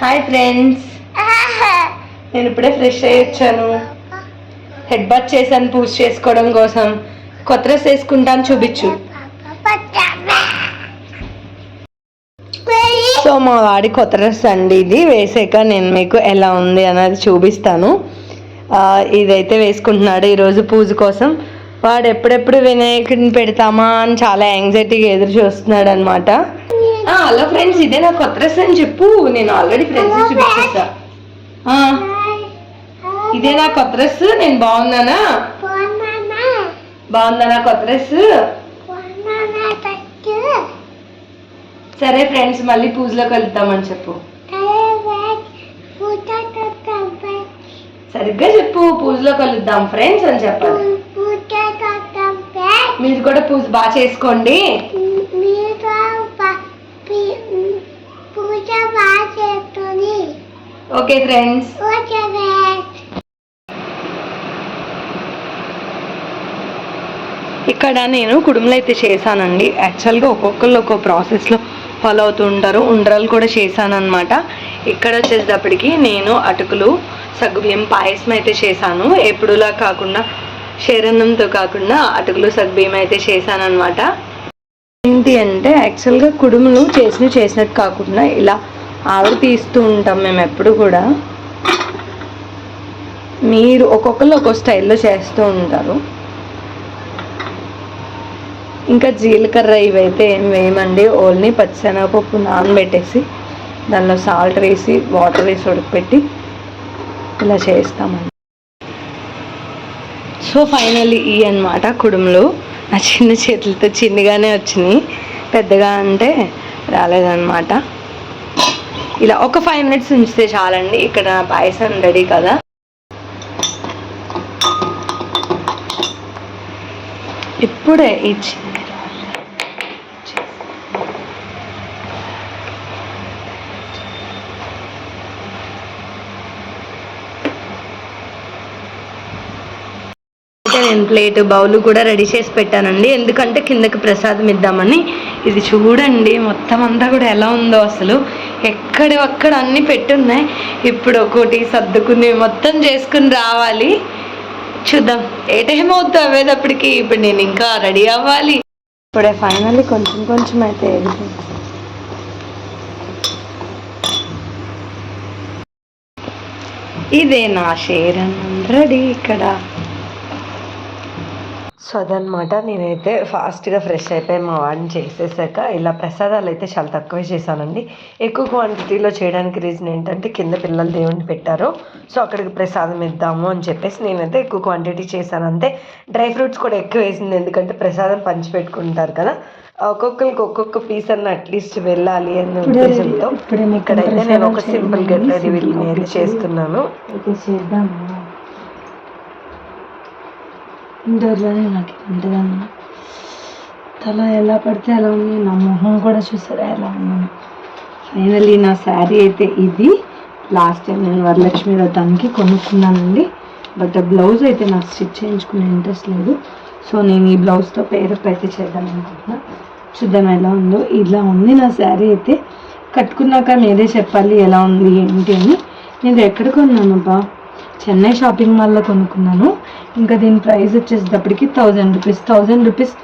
Hi friends నేను ఇప్పుడే fresh అయ్యి వచ్చాను. హెడ్ బాత్ చేశాను పూజ చేసుకోవడం కోసం. కొత్త డ్రెస్ వేసుకుంటాను చూపించు. సో మా వాడి కొత్త డ్రెస్ అండి ఇది. వేసాక నేను మీకు ఎలా ఉంది అన్నది చూపిస్తాను. ఇదైతే వేసుకుంటున్నాడు ఈరోజు పూజ కోసం. వాడు ఎప్పుడెప్పుడు వినాయకుడిని పెడతామా అని చాలా యాంగ్జైటీగా ఎదురు చూస్తున్నాడు అనమాట హలో ఫ్రెండ్స్ ఇదే నా కొత్త డ్రెస్ అని చెప్పు. నేను ఆల్రెడీ ఫ్రెండ్స్ చూపించేసా. ఇదే నా కొత్త డ్రెస్ నేను బాగున్నానా? బాగుందా కొత్త డ్రెస్? సరే ఫ్రెండ్స్ మళ్ళీ పూజలోకి వెళ్తామని చెప్పు. సరిగ్గా చెప్పు పూజలో కలుద్దాం ఫ్రెండ్స్ అని చెప్పాలి. మీరు కూడా పూజ బాగా చేసుకోండి. పూజ బాగా చేస్తుంది ఓకే ఫ్రెండ్స్. ఓకే ఇక్కడ నేను కుడుములు అయితే చేశానండి. యాక్చువల్గా ఒక్కొక్కళ్ళు ఒక్కో ప్రాసెస్లో ఫాలో అవుతూ ఉంటారు. ఉండ్రాలు కూడా చేశాను అనమాట ఇక్కడ వచ్చేటప్పటికి నేను అటుకులు సగ్గుబియ్యం పాయసం అయితే చేశాను. ఎప్పుడులా కాకుండా షేరన్నంతో కాకుండా అటుకులు సగ్గుబియ్యం అయితే చేశాను అనమాట ఏంటి అంటే యాక్చువల్గా కుడుములు చేసినవి చేసినట్టు కాకుండా ఇలా ఆవిరి తీస్తూ ఉంటాం మేము ఎప్పుడు కూడా. మీరు ఒక్కొక్కరు ఒక్కో స్టైల్లో చేస్తూ ఉంటారు. ఇంకా జీలకర్ర ఇవైతే ఏం వేయమండి. ఓన్లీ పచ్చిశనగపప్పు నానబెట్టేసి దానిలో సాల్ట్ వేసి వాటర్ వేసి ఉడకపెట్టి ఇలా చేస్తామండి. సో ఫైనల్లీ ఈ అన్నమాట కుడుములు. నా చిన్న చేతులతో చిన్నగానే వచ్చినాయి. పెద్దగా అంటే రాలేదన్నమాట. ఇలా ఒక ఫైవ్ మినిట్స్ ఉంచితే చాలండి. ఇక్కడ పాయసం రెడీ కదా. ఇప్పుడే ఈ ప్లేట్ బౌల్ కూడా రెడీ చేసి పెట్టానండి. ఎందుకంటే కిందకి ప్రసాదం ఇద్దామని. ఇది చూడండి మొత్తం అంతా కూడా ఎలా ఉందో అసలు. ఎక్కడి అక్కడ అన్ని పెట్టున్నాయి. ఇప్పుడు ఒకటి సర్దుకుని మొత్తం చేసుకుని రావాలి. చూద్దాం. ఏ టైం అవుతుంది అవ్వేటప్పటికి ఇప్పుడు నేను ఇంకా రెడీ అవ్వాలి. ఇప్పుడే ఫైనల్లీ కొంచెం కొంచెం అయితే ఇదే నా షేర్ రెడీ ఇక్కడ. సో అదనమాట. నేనైతే ఫాస్ట్గా ఫ్రెష్ అయిపోయి మా వాడిని చేసేసాక ఇలా ప్రసాదాలు అయితే చాలా తక్కువే చేశానండి. ఎక్కువ క్వాంటిటీలో చేయడానికి రీజన్ ఏంటంటే కింద పిల్లలు దేవుడిని పెట్టారు. సో అక్కడికి ప్రసాదం ఇద్దాము అని చెప్పేసి నేనైతే ఎక్కువ క్వాంటిటీ చేశాను. అంతే డ్రై ఫ్రూట్స్ కూడా ఎక్కువ వేసింది ఎందుకంటే ప్రసాదం పంచి పెట్టుకుంటారు కదా. ఒక్కొక్కరికి ఒక్కొక్క పీస్ అన్న అట్లీస్ట్ వెళ్ళాలి అనే ఉద్దేశంతో ఇక్కడైతే నేను ఒక సింపుల్ గెట్ రెడీ చేస్తున్నాను. చేద్దామా. ఇండోర్లోనే నాకు ఉంటుందన్న తల ఎలా పడితే అలా ఉంది నా మొహం కూడా చూసారా ఎలా ఉన్నాను ఫైనలీ నా శారీ అయితే ఇది. లాస్ట్ టైం నేను వరలక్ష్మి వ్రతానికి కొనుక్కున్నానండి. బట్ ఆ బ్లౌజ్ అయితే నాకు స్టిచ్ చేయించుకునే ఇంట్రెస్ట్ లేదు. సో నేను ఈ బ్లౌజ్తో పేరప్ అయితే చేద్దాం అనుకుంటున్నా. చూద్దాం ఎలా ఉందో. ఇలా ఉంది నా శారీ అయితే. కట్టుకున్నాక మీరే చెప్పాలి ఎలా ఉంది ఏంటి అని. నేను ఎక్కడ కొన్నాను బా చెన్నై షాపింగ్ మాల్లో కొనుక్కున్నాను. ఇంకా దీని ప్రైస్ వచ్చేసేటప్పటికి థౌజండ్ రూపీస్. థౌజండ్ రూపీస్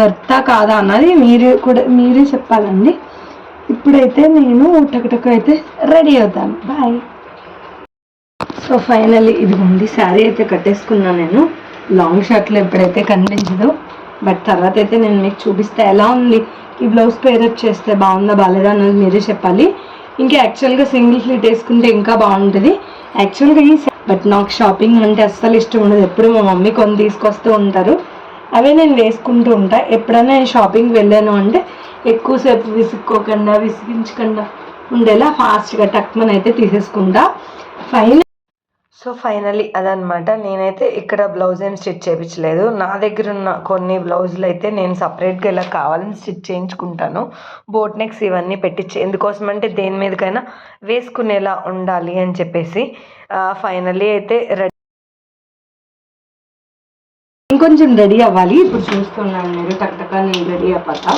వర్తా కాదా అన్నది మీరే కూడా మీరే చెప్పాలండి. ఇప్పుడైతే నేను టకటక అయితే రెడీ అవుతాను. బాయ్. సో ఫైనల్లీ ఇదిగోండి శారీ అయితే కట్టేసుకున్నాను నేను. లాంగ్ షర్ట్లో ఎప్పుడైతే కనిపించదు బట్ తర్వాత అయితే నేను మీకు చూపిస్తే ఎలా ఉంది. ఈ బ్లౌజ్ పేరప్ చేస్తే బాగుందా బాగాలేదా అన్నది మీరే చెప్పాలి. ఇంకా యాక్చువల్గా సింగిల్ ఫ్లీట్ వేసుకుంటే ఇంకా బాగుంటుంది. యాక్చువల్గా ఈ బట్ నాకు షాపింగ్ అంటే అస్సలు ఇష్టం ఉండదు. ఎప్పుడు మా మమ్మీ కొని తీసుకొస్తూ ఉంటారు. అవే నేను వేసుకుంటూ ఉంటా. ఎప్పుడైనా నేను షాపింగ్ వెళ్ళాను అంటే ఎక్కువసేపు విసుక్కోకుండా విసిగించకుండా ఉండేలా ఫాస్ట్గా టక్మన్ అయితే తీసేసుకుంటా. ఫైన్ సో ఫైనలీ అదనమాట నేనైతే ఇక్కడ బ్లౌజ్ ఏం స్టిచ్ చేయించలేదు నా దగ్గర ఉన్న కొన్ని బ్లౌజులు అయితే నేను సపరేట్గా ఇలా కావాలని స్టిచ్ చేయించుకుంటాను. బోట్ నెక్స్ ఇవన్నీ పెట్టించి ఎందుకోసం అంటే దేని మీదకైనా వేసుకునేలా ఉండాలి అని చెప్పేసి ఫైనలీ అయితే రెడీ. ఇంకొంచెం రెడీ అవ్వాలి. ఇప్పుడు చూస్తున్నాను మీరు టక్ నేను రెడీ అవ్వక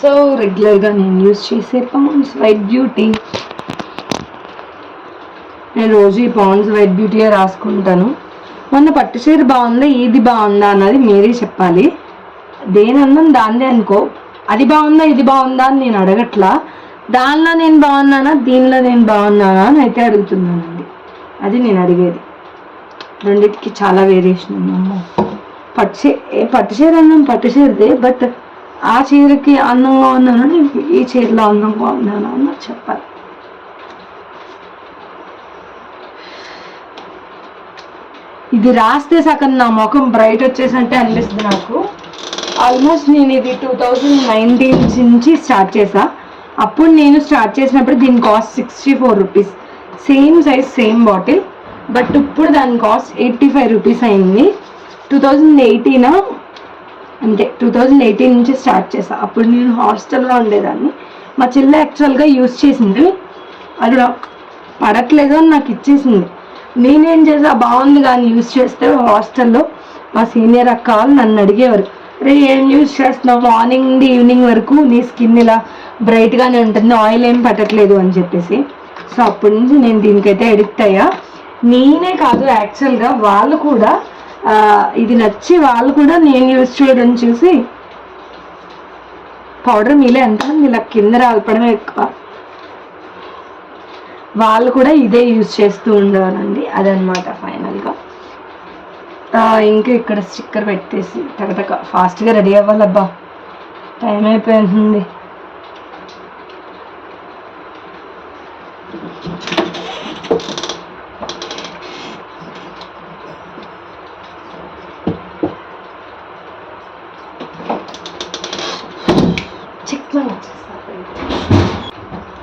సో రెగ్యులర్గా నేను యూజ్ చేసే పౌండ్స్ వైట్ బ్యూటీ. నేను రోజు ఈ పాండ్స్ వైట్ బ్యూటీయే రాసుకుంటాను. మొన్న పట్టు చీర బాగుందా ఇది బాగుందా అన్నది మీరే చెప్పాలి. దేని అందం దాందే అనుకో. అది బాగుందా ఇది బాగుందా అని నేను అడగట్లా. దానిలో నేను బాగున్నానా దీనిలో నేను బాగున్నానా అని అయితే అడుగుతున్నానండి. అది నేను అడిగేది. రెండింటికి చాలా వేరియేషన్ ఉందమ్మా. పట్టు చీర పట్టు చీర అన్నం పట్టు చీరదే బట్ ఆ చీరకి అందంగా ఉన్నాను ఈ చీరలో అందంగా ఉన్నాను అన్నది చెప్పాలి. ఇది రాస్తే సగం నా ముఖం బ్రైట్ వచ్చేసినట్టే అనిపిస్తుంది నాకు. ఆల్మోస్ట్ నేను ఇది టూ థౌజండ్ నైన్టీన్ నుంచి స్టార్ట్ చేసా. అప్పుడు నేను స్టార్ట్ చేసినప్పుడు దీని cost sixty four rupees same size same bottle but ఇప్పుడు దాని కాస్ట్ ఎయిటీ ఫైవ్ రూపీస్ అయింది టూ థౌజండ్ ఎయిటీన్ అంతే టూ థౌజండ్ ఎయిటీన్ నుంచి స్టార్ట్ చేసా. అప్పుడు నేను హాస్టల్లో ఉండేదాన్ని. మా చెల్లె యాక్చువల్గా యూస్ చేసింది. అది పడట్లేదు అని నాకు ఇచ్చేసింది. నేనేం చేసా? బాగుంది కానీ యూజ్ చేస్తే హాస్టల్లో మా సీనియర్ అక్క వాళ్ళు నన్ను అడిగేవారు. రే ఏం యూజ్ చేస్తున్నావు? మార్నింగ్ నుండి ఈవినింగ్ వరకు నీ స్కిన్ ఇలా బ్రైట్గానే ఉంటుంది ఆయిల్ ఏం పట్టట్లేదు అని చెప్పేసి. సో అప్పటి నుంచి నేను దీనికైతే ఎడిక్ట్ అయ్యా. నేనే కాదు యాక్చువల్గా వాళ్ళు కూడా ఇది నచ్చి వాళ్ళు కూడా నేను యూస్ చేయడం చూసి పౌడర్ మీలే ఎంత ఇలా కింద రాల్పడమే ఎక్కువ? వాళ్ళు కూడా ఇదే యూజ్ చేస్తూ ఉండేవారండి అదనమాట ఫైనల్గా. ఇంకా ఇక్కడ స్టిక్కర్ పెట్టేసి టకటక ఫాస్ట్గా రెడీ అవ్వాలబ్బా. టైం అయిపోయింది. చిక్లా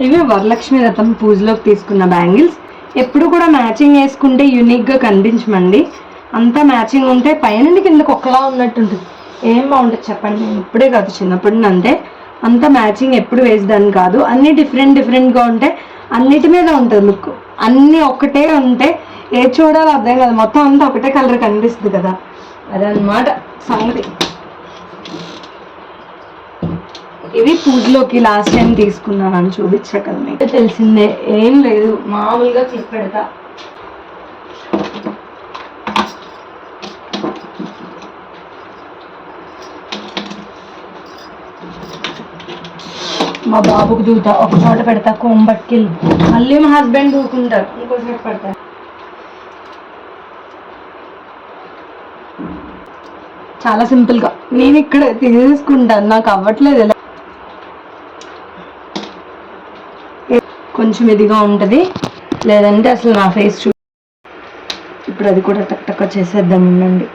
ఇవి వరలక్ష్మి రథం పూజలోకి తీసుకున్న బ్యాంగిల్స్. ఎప్పుడు కూడా మ్యాచింగ్ వేసుకుంటే యూనిక్గా కనిపించమండి. అంతా మ్యాచింగ్ ఉంటే పైనుండి కిందకి ఒకలా ఉన్నట్టు ఉంటుంది ఏం బాగుంటుంది చెప్పండి. నేను ఇప్పుడే కాదు చిన్నప్పటి నుండి అంతే. మ్యాచింగ్ ఎప్పుడు వేసేదాన్ని కాదు. అన్నీ డిఫరెంట్ డిఫరెంట్గా ఉంటే అన్నిటి మీద ఉంటుంది లుక్. అన్నీ ఒకటే ఉంటే ఏ చూడాలో అర్థం కాదు. మొత్తం అంతా ఒకటే కలర్ కనిపిస్తుంది కదా. అదనమాట సంగతి. ఇవి పూజలోకి లాస్ట్ టైం తీసుకున్నాను అని చూపించా కదా మీకు తెలిసిందే ఏం లేదు మామూలుగా క్లిప్ పెడతా. మా బాబుకు దూతా ఒక చోట పెడతా కోంబట్కెళ్ళి మళ్ళీ మా హస్బెండ్ దూకుంటారు ఇంకో చోట పెడతా. చాలా సింపుల్గా. నేను ఇక్కడ తీసేసుకుంటాను నాకు అవ్వట్లేదు ఎలా కొంచెం ఇదిగా ఉంటుంది. లేదంటే అసలు నా ఫేస్ చూ ఇప్పుడు అది కూడా టక్ టక్ చేసేద్దాం ఉండండి.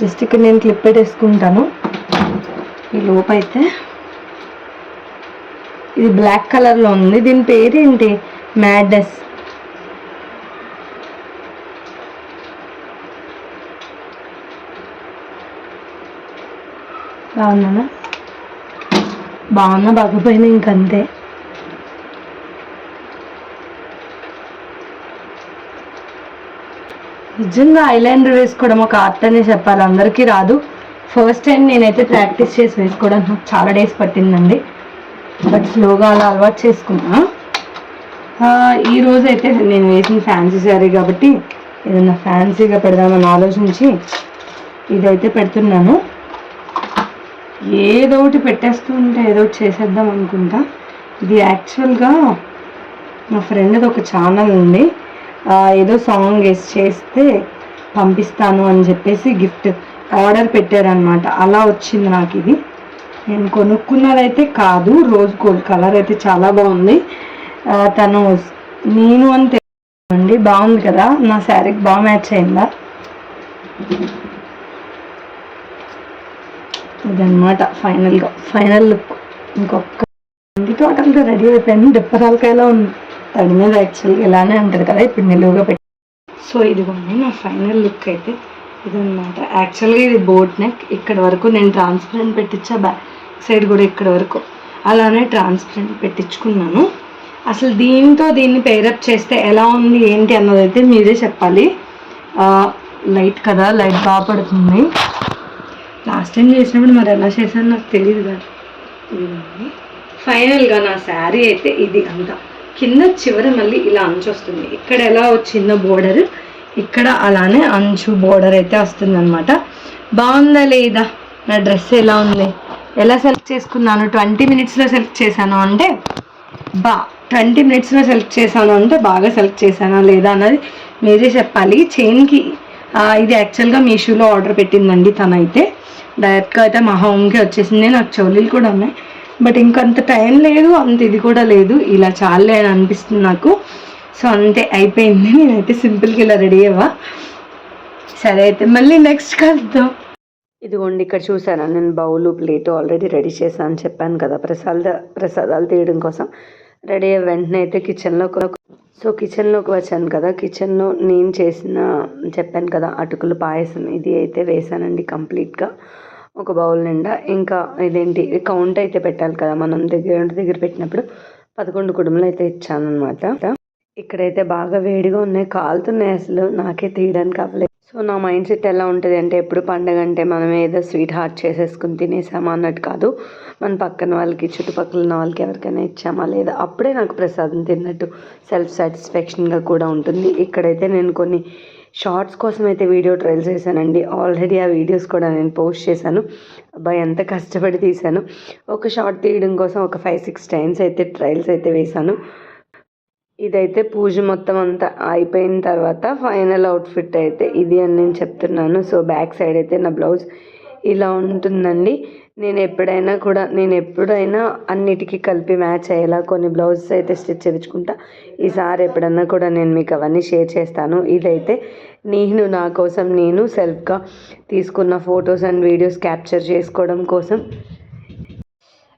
జస్ట్ ఇక్కడ నేను క్లిప్ పెట్టేసుకుంటాను ఈ లోపైతే ఇది బ్లాక్ కలర్లో ఉంది. దీని పేరేంటి మ్యాడెస్ బాగున్నానా? బాగున్నా బాగపోయినా ఇంకంతే. నిజంగా ఐలైనర్ వేసుకోవడం ఒక ఆర్ట్ అనే చెప్పాలి. అందరికీ రాదు. ఫస్ట్ టైం నేనైతే ప్రాక్టీస్ చేసి వేసుకోవడానికి నాకు చాలా డేస్ పట్టిందండి. బట్ స్లోగా అలా అలవాటు చేసుకున్నా. ఈ రోజు అయితే నేను వేసిన ఫ్యాన్సీ శారీ కాబట్టి ఏదైనా ఫ్యాన్సీగా పెడదామని ఆలోచించి ఇదైతే పెడుతున్నాను. ఏదో ఒకటి పెట్టేస్తూ ఉంటే ఏదో ఒకటి చేసేద్దాం అనుకుంటా. ఇది యాక్చువల్గా మా ఫ్రెండ్ది ఒక ఛానల్ ఉంది. ఏదో సాంగ్ వేసి చేస్తే పంపిస్తాను అని చెప్పేసి గిఫ్ట్ ఆర్డర్ పెట్టారనమాట అలా వచ్చింది నాకు ఇది. నేను కొనుక్కున్నదైతే కాదు రోజ్ గోల్డ్ కలర్ అయితే చాలా బాగుంది. తను నేను అని తెలియదండి బాగుంది కదా? నా శారీకి బాగా మ్యాచ్ అయిందా? ఇదన్నమాట ఫైనల్గా ఫైనల్ లుక్ ఇంకొక ఇది టోటల్గా రెడీ అయిపోయింది డిప్పరాలకాయలో ఉంది. తడి మీద యాక్చువల్గా ఇలానే ఉంటుంది కదా ఇప్పుడు నిలువుగా పెట్టి. సో ఇదిగోండి నా ఫైనల్ లుక్ అయితే ఇదన్నమాట. యాక్చువల్గా ఇది బోట్ నెక్ ఇక్కడ వరకు నేను ట్రాన్స్పరెంట్ పెట్టించా బ్యాక్ సైడ్ కూడా ఇక్కడ వరకు. అలానే ట్రాన్స్పరెంట్ పెట్టించుకున్నాను. అసలు దీంతో దీన్ని పేరప్ చేస్తే ఎలా ఉంది ఏంటి అన్నదైతే మీరే చెప్పాలి. లైట్ కదా లైట్ బాగా పడుతుంది. లాస్ట్ టైం చేసినప్పుడు మరి ఎలా చేశాను నాకు తెలియదు కదా ఫైనల్గా నా శారీ అయితే ఇది అంతా. కింద చివర మళ్ళీ ఇలా అంచు వస్తుంది. ఇక్కడ ఎలా వచ్చిందో బోర్డర్ ఇక్కడ అలానే అంచు బోర్డర్ అయితే వస్తుంది అనమాట బాగుందా లేదా? నా డ్రెస్ ఎలా ఉంది? ఎలా సెలెక్ట్ చేసుకున్నాను? ట్వంటీ మినిట్స్లో సెలెక్ట్ చేశాను అంటే బా ట్వంటీ మినిట్స్లో సెలెక్ట్ చేశాను అంటే బాగా సెలెక్ట్ చేశానా లేదా అన్నది మీరే చెప్పాలి. చైన్కి ఇది యాక్చువల్గా మీషోలో ఆర్డర్ పెట్టిందండి తనైతే. డైరెక్ట్గా అయితే మా హోమ్కి వచ్చేసింది. నాకు చెవులీలు కూడా ఉన్నాయి బట్ ఇంకంత టైం లేదు అంత ఇది కూడా లేదు. ఇలా చాలే అని అనిపిస్తుంది నాకు. సో అంతే అయిపోయింది. నేనైతే సింపుల్గా ఇలా రెడీ అవ్వా. సరే అయితే మళ్ళీ నెక్స్ట్ కలుద్దాం. ఇదిగోండి ఇక్కడ చూసారా నేను బౌలు ప్లేట్ ఆల్రెడీ రెడీ చేశాను చెప్పాను కదా ప్రసాద ప్రసాదాలు తీయడం కోసం. రెడీ అయ్యే వెంటనే అయితే కిచెన్లో సో కిచెన్లోకి వచ్చాను కదా కిచెన్లో నేను చేసిన చెప్పాను కదా అటుకులు పాయసం ఇది అయితే వేసానండి కంప్లీట్గా. ఒక బౌల్ నిండా ఇంకా ఇదేంటి కౌంట్ అయితే పెట్టాలి కదా మనం దగ్గర దగ్గర పెట్టినప్పుడు పదకొండు కుటుంబాలు అయితే ఇచ్చాను అనమాట ఇక్కడైతే బాగా వేడిగా ఉన్నాయి కాలుతున్నాయి అసలు నాకే తీయడానికి అవ్వలేదు. సో నా మైండ్ సెట్ ఎలా ఉంటుంది అంటే ఎప్పుడు పండగ అంటే మనం ఏదో స్వీట్ హార్ట్ చేసేసుకుని తినేసామా అన్నట్టు కాదు. మన పక్కన వాళ్ళకి చుట్టుపక్కల ఉన్న వాళ్ళకి ఎవరికైనా ఇచ్చామా లేదా అప్పుడే నాకు ప్రసాదం తిన్నట్టు సెల్ఫ్ సాటిస్ఫాక్షన్గా కూడా ఉంటుంది. ఇక్కడైతే నేను కొన్ని షార్ట్స్ కోసం అయితే వీడియో ట్రైల్ చేశానండి. ఆల్రెడీ ఆ వీడియోస్ కూడా నేను పోస్ట్ చేశాను. అబ్బాయి ఎంత కష్టపడి తీశాను. ఒక షార్ట్ తీయడం కోసం ఒక ఫైవ్ సిక్స్ టైమ్స్ అయితే ట్రైల్స్ అయితే వేశాను. ఇదైతే పూజ మొత్తం అంతా అయిపోయిన తర్వాత ఫైనల్ అవుట్ఫిట్ అయితే ఇది అని నేను చెప్తున్నాను. సో బ్యాక్ సైడ్ అయితే నా బ్లౌజ్ ఇలా ఉంటుందండి. నేను ఎప్పుడైనా కూడా నేను ఎప్పుడైనా అన్నిటికీ కలిపి మ్యాచ్ అయ్యేలా కొన్ని బ్లౌజెస్ అయితే స్టిచ్ చేయించుకుంటా ఈసారి ఎప్పుడన్నా కూడా నేను మీకు అవన్నీ షేర్ చేస్తాను. ఇదైతే నేను నా కోసం నేను సెల్ఫ్గా తీసుకున్న ఫొటోస్ అండ్ వీడియోస్ క్యాప్చర్ చేసుకోవడం కోసం.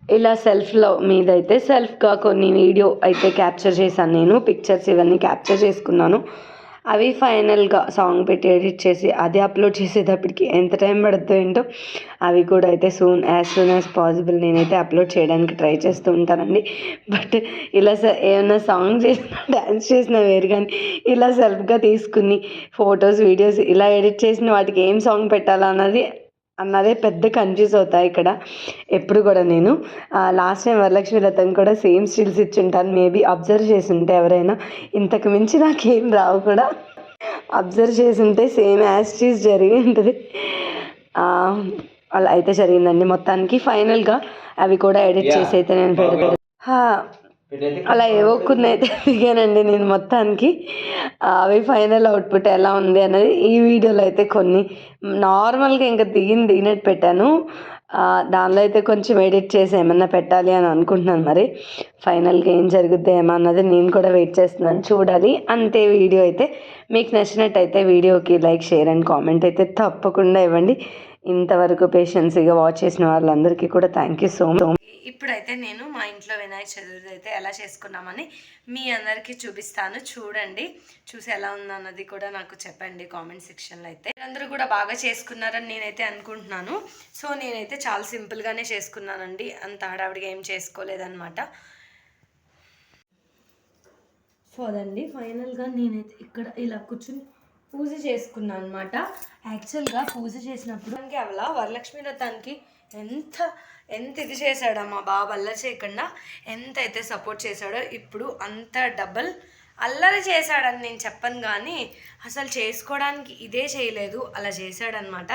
ఇలా సెల్ఫ్లో మీదైతే సెల్ఫ్గా కొన్ని వీడియో అయితే క్యాప్చర్ చేశాను నేను. పిక్చర్స్ ఇవన్నీ క్యాప్చర్ చేసుకున్నాను. అవి ఫైనల్గా సాంగ్ పెట్టి ఎడిట్ చేసి అది అప్లోడ్ చేసేటప్పటికి ఎంత టైం పడుతుందో ఏంటో అవి కూడా అయితే soon as soon as possible నేనైతే అప్లోడ్ చేయడానికి ట్రై చేస్తూ ఉంటానండి. బట్ ఇలా స- ఏమన్నా సాంగ్ చేసినా డ్యాన్స్ చేసినా వేరు కానీ ఇలా సెల్ఫ్గా తీసుకుని ఫొటోస్ వీడియోస్ ఇలా ఎడిట్ చేసిన వాటికి ఏం సాంగ్ పెట్టాలన్నది అన్నది పెద్ద కన్ఫ్యూజ్ అవుతాయి ఇక్కడ. ఎప్పుడు కూడా నేను లాస్ట్ టైం వరలక్ష్మి రథం కూడా సేమ్ స్టిల్స్ ఇచ్చుంటాను. మేబీ అబ్జర్వ్ చేసి ఉంటే ఎవరైనా. ఇంతకు మించి నాకేం రావు కూడా. అబ్జర్వ్ చేసి ఉంటే సేమ్ యాస్టీస్ జరిగి ఉంటుంది. అలా అయితే జరిగిందండి. మొత్తానికి ఫైనల్గా అవి కూడా ఎడిట్ చేసి అయితే నేను పెడతాను. అలా ఏవో కొన్ని అయితే దిగానండి నేను మొత్తానికి. అవి ఫైనల్ అవుట్పుట్ ఎలా ఉంది అన్నది ఈ వీడియోలో అయితే కొన్ని. నార్మల్గా ఇంకా దిగిన దిగినట్టు పెట్టాను. దానిలో అయితే కొంచెం ఎడిట్ చేసి ఏమన్నా పెట్టాలి అని అనుకుంటున్నాను మరి. ఫైనల్గా ఏం జరుగుద్ది ఏమో అన్నది నేను కూడా వెయిట్ చేస్తున్నాను చూడాలి. అంతే వీడియో అయితే. మీకు నచ్చినట్టయితే వీడియోకి లైక్ షేర్ అండ్ కామెంట్ అయితే తప్పకుండా ఇవ్వండి. ఇంతవరకు పేషెన్సీగా వాచ్ చేసిన వాళ్ళందరికీ కూడా థ్యాంక్ యూ సో మచ్ ఇప్పుడైతే నేను మా ఇంట్లో వినాయక చతుర్థి అయితే ఎలా చేసుకున్నామని మీ అందరికీ చూపిస్తాను. చూడండి చూసి ఎలా ఉందన్నది కూడా నాకు చెప్పండి కామెంట్ సెక్షన్లో అయితే. అందరూ కూడా బాగా చేసుకున్నారని నేనైతే అనుకుంటున్నాను. సో నేనైతే చాలా సింపుల్గానే చేసుకున్నానండి. అంత హడావిడిగా ఏం చేసుకోలేదన్నమాట. సో అదండి. ఫైనల్గా నేనైతే ఇక్కడ ఇలా కూర్చుని పూజ చేసుకున్నాను అనమాట యాక్చువల్గా పూజ చేసినప్పుడు మనకి అవలా వరలక్ష్మి వ్రతానికి ఎంత ఎంత ఇది చేశాడో మా బాబు అల్లరి చేయకుండా ఎంత అయితే సపోర్ట్ చేశాడో ఇప్పుడు అంత డబల్ అల్లరి చేశాడని నేను చెప్పను కానీ అసలు చేసుకోవడానికి ఇదే చేయలేదు అలా చేశాడనమాట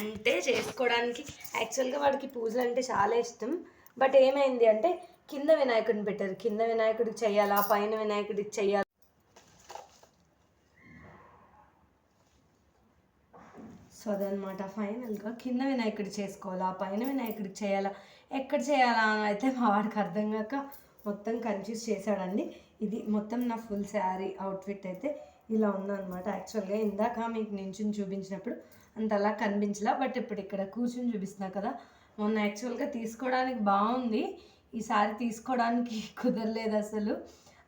అంటే చేసుకోవడానికి యాక్చువల్గా వాడికి పూజలు అంటే చాలా ఇష్టం. బట్ ఏమైంది అంటే కింద వినాయకుడిని పెట్టారు. కింద వినాయకుడికి చెయ్యాలా? పైన వినాయకుడికి చేయాలా సో అదనమాట ఫైనల్గా కింద వినాయకుడు చేసుకోవాలా? పైన వినాయకుడికి చేయాలా? ఎక్కడ చేయాలా అని అయితే మా వాడికి అర్థం కాక మొత్తం కన్ఫ్యూజ్ చేశాడండి. ఇది మొత్తం నా ఫుల్ శారీ అవుట్ఫిట్ అయితే ఇలా ఉందన్నమాట. యాక్చువల్గా ఇందాక మీకు నించుని చూపించినప్పుడు అంతలా కనిపించలా బట్ ఇప్పుడు ఇక్కడ కూర్చుని చూపిస్తున్నా కదా. మొన్న యాక్చువల్గా తీసుకోవడానికి బాగుంది. ఈసారి తీసుకోవడానికి కుదరలేదు అసలు.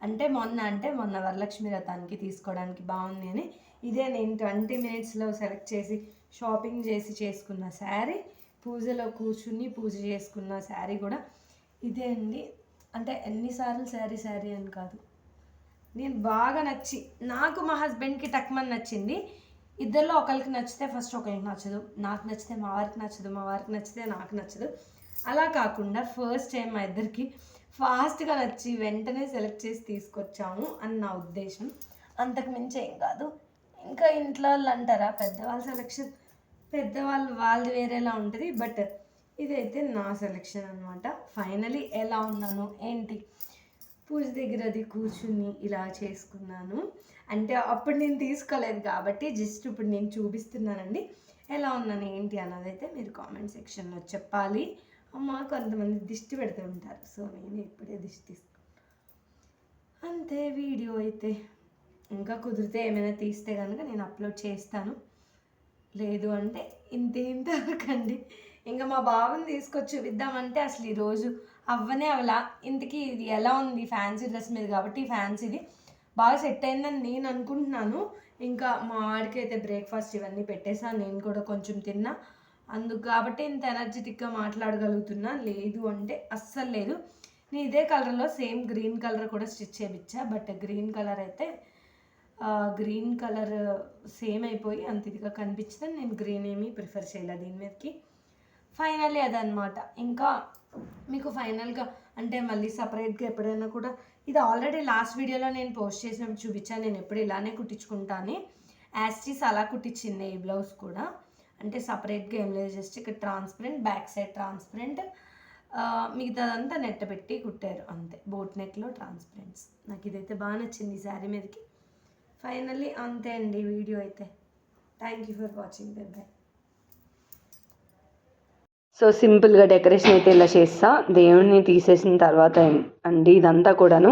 అంటే మొన్న అంటే మొన్న వరలక్ష్మి రథానికి తీసుకోవడానికి బాగుంది అని. ఇదే నేను ట్వంటీ మినిట్స్లో సెలెక్ట్ చేసి షాపింగ్ చేసి చేసుకున్న శారీ పూజలో కూర్చుని పూజ చేసుకున్న శారీ కూడా ఇదే అండి. అంటే ఎన్నిసార్లు శారీ శారీ అని కాదు. నేను బాగా నచ్చి నాకు మా హస్బెండ్కి టక్మన్ నచ్చింది. ఇద్దరిలో ఒకరికి నచ్చితే ఫస్ట్ ఒకరికి నచ్చదు. నాకు నచ్చితే మా వారికి నచ్చదు మా వారికి నచ్చితే నాకు నచ్చదు. అలా కాకుండా ఫస్ట్ టైం మా ఇద్దరికి ఫాస్ట్గా నచ్చి వెంటనే సెలెక్ట్ చేసి తీసుకొచ్చాము అని నా ఉద్దేశం. అంతకు మించి ఏం కాదు. ఇంకా ఇంట్లో వాళ్ళు అంటారా పెద్దవాళ్ళ సెలెక్షన్ పెద్దవాళ్ళు వాళ్ళది వేరేలా ఉంటుంది బట్ ఇదైతే నా సెలెక్షన్ అనమాట ఫైనలీ ఎలా ఉన్నాను ఏంటి? పూజ దగ్గర అది కూర్చుని ఇలా చేసుకున్నాను. అంటే అప్పుడు నేను తీసుకోలేదు కాబట్టి జస్ట్ ఇప్పుడు నేను చూపిస్తున్నానండి. ఎలా ఉన్నాను ఏంటి అన్నది అయితే మీరు కామెంట్ సెక్షన్లో చెప్పాలి. అమ్మ కొంతమంది దిష్టి పెడుతూ ఉంటారు సో నేను ఇప్పుడే దిష్టి తీసుకున్నాను. అంతే వీడియో అయితే. ఇంకా కుదిరితే ఏమైనా తీస్తే కనుక నేను అప్లోడ్ చేస్తాను. లేదు అంటే ఇంత ఇంత వరకండి. ఇంకా మా బావని తీసుకొచ్చి చూపిద్దామంటే అసలు ఈరోజు అవ్వనే అవలా. ఇంతకీ ఇది ఎలా ఉంది ఫ్యాన్సీ డ్రెస్ మీద కాబట్టి ఫ్యాన్సీది. బాగా సెట్ అయిందని నేను అనుకుంటున్నాను. ఇంకా మా వాడికి అయితే బ్రేక్ఫాస్ట్ ఇవన్నీ పెట్టేసా నేను కూడా కొంచెం తిన్నా. అందుకు కాబట్టి ఇంత ఎనర్జెటిక్గా మాట్లాడగలుగుతున్నా. లేదు అంటే అస్సలు లేదు. నేను ఇదే కలర్లో సేమ్ గ్రీన్ కలర్ కూడా స్టిచ్ చేయించా బట్ గ్రీన్ కలర్ అయితే గ్రీన్ కలర్ సేమ్ అయిపోయి అంత ఇదిగా కనిపించిందని నేను గ్రీన్ ఏమీ ప్రిఫర్ చేయలేదు దీని మీదకి. ఫైనల్లీ అదనమాట ఇంకా మీకు ఫైనల్గా అంటే మళ్ళీ సపరేట్గా ఎప్పుడైనా కూడా ఇది ఆల్రెడీ లాస్ట్ వీడియోలో నేను పోస్ట్ చేసినప్పుడు చూపించాను. నేను ఎప్పుడు ఇలానే కుట్టించుకుంటాను. యాస్టీస్ అలా కుట్టించింది ఈ బ్లౌజ్ కూడా. అంటే సపరేట్గా ఏం లేదు జస్ట్ ఇక్కడ ట్రాన్స్పరెంట్ బ్యాక్ సైడ్ ట్రాన్స్పరెంట్ మిగతాదంతా నెట్ట పెట్టి కుట్టారు అంతే. బోట్ నెక్లో ట్రాన్స్పరెంట్స్ నాకు ఇదైతే బాగా నచ్చింది ఈ శారీ మీదకి. ఫైనల్లీ అంతే అండి వీడియో అయితే. Thank you for watching bye so సింపుల్గా డెకరేషన్ అయితే ఇలా చేస్తా. దేవుడిని తీసేసిన తర్వాత అండి ఇదంతా కూడాను.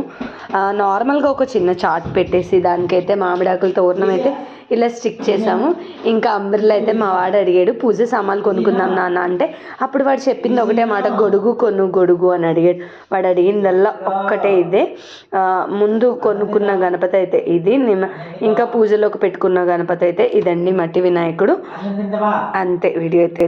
నార్మల్గా ఒక చిన్న చాట్ పెట్టేసి దానికైతే మామిడాకుల తోరణం అయితే ఇలా స్టిక్ చేసాము. ఇంకా అంబ్రిల్ అయితే మా వాడు అడిగాడు పూజ సామాన్లు కొనుక్కుందాం నాన్న అంటే. అప్పుడు వాడు చెప్పింది ఒకటే మాట గొడుగు కొను గొడుగు అని అడిగాడు. వాడు అడిగిందల్లా ఒక్కటే ఇదే. ముందు కొనుక్కున్న గణపతి అయితే ఇది నిమ ఇంకా పూజలోకి పెట్టుకున్న గణపతి అయితే ఇదండి మట్టి వినాయకుడు. అంతే వీడియో అయితే